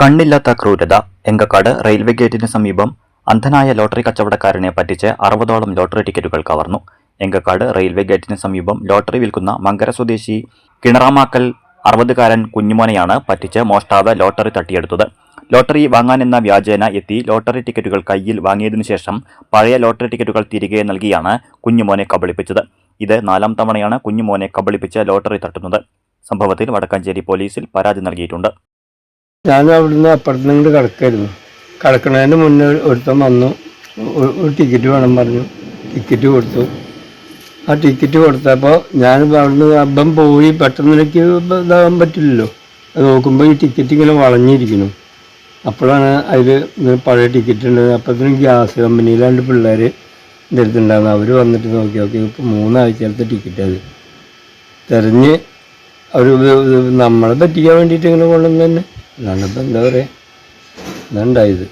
കണ്ണില്ലാത്ത ക്രൂരത എങ്കക്കാട് റെയിൽവേ ഗേറ്റിന് സമീപം അന്ധനായ ലോട്ടറി കച്ചവടക്കാരനെ പറ്റിച്ച് അറുപതോളം ലോട്ടറി ടിക്കറ്റുകൾ കവർന്നു. എങ്കക്കാട് റെയിൽവേ ഗേറ്റിന് സമീപം ലോട്ടറി വിൽക്കുന്ന മങ്കര സ്വദേശി കിണറാമാക്കൽ അറുപതുകാരൻ കുഞ്ഞുമോനെയാണ് പറ്റിച്ച് മോഷ്ടാവ് ലോട്ടറി തട്ടിയെടുത്തത്. ലോട്ടറി വാങ്ങാനെന്ന വ്യാജേന എത്തി ലോട്ടറി ടിക്കറ്റുകൾ കയ്യിൽ വാങ്ങിയതിനു ശേഷം പഴയ ലോട്ടറി ടിക്കറ്റുകൾ തിരികെ നൽകിയാണ് കുഞ്ഞുമോനെ കബളിപ്പിച്ചത്. ഇത് നാലാം തവണയാണ് കുഞ്ഞുമോനെ കബളിപ്പിച്ച് ലോട്ടറി തട്ടുന്നത്. സംഭവത്തിൽ വടക്കാഞ്ചേരി പോലീസിൽ പരാതി നൽകിയിട്ടുണ്ട്. ഞാൻ അവിടുന്ന് അപ്പുറത്ത് നിന്ന് കിടക്കായിരുന്നു. കിടക്കുന്നതിന് മുന്നേ ഒരുത്തൻ വന്നു. ഒരു ടിക്കറ്റ് വേണം പറഞ്ഞു. ടിക്കറ്റ് കൊടുത്തു. ആ ടിക്കറ്റ് കൊടുത്തപ്പോൾ ഞാൻ അവിടുന്ന് അപ്പം പോയി. പെട്ടെന്ന് എനിക്ക് ഇതാകാൻ പറ്റില്ലല്ലോ. അത് നോക്കുമ്പോൾ ഈ ടിക്കറ്റ് ഇങ്ങനെ വളഞ്ഞിരിക്കുന്നു. അപ്പോഴാണ് അതിൽ പഴയ ടിക്കറ്റ് ഉണ്ട്. അപ്പോഴത്തേനും ഗ്യാസ് കമ്പനിയിലാണ്ട് പിള്ളേർ എന്റെ അവർ വന്നിട്ട് നോക്കി നോക്കി. ഇപ്പോൾ മൂന്നാഴ്ചത്തെ ടിക്കറ്റ് അത്. തിരഞ്ഞ് അവർ നമ്മളെ പറ്റിക്കാൻ വേണ്ടിയിട്ട് ഇങ്ങനെ കൊണ്ടുവന്ന് തന്നെ ನನ್ನ ಬಂದವರೇ ದಂಡ ಇದು.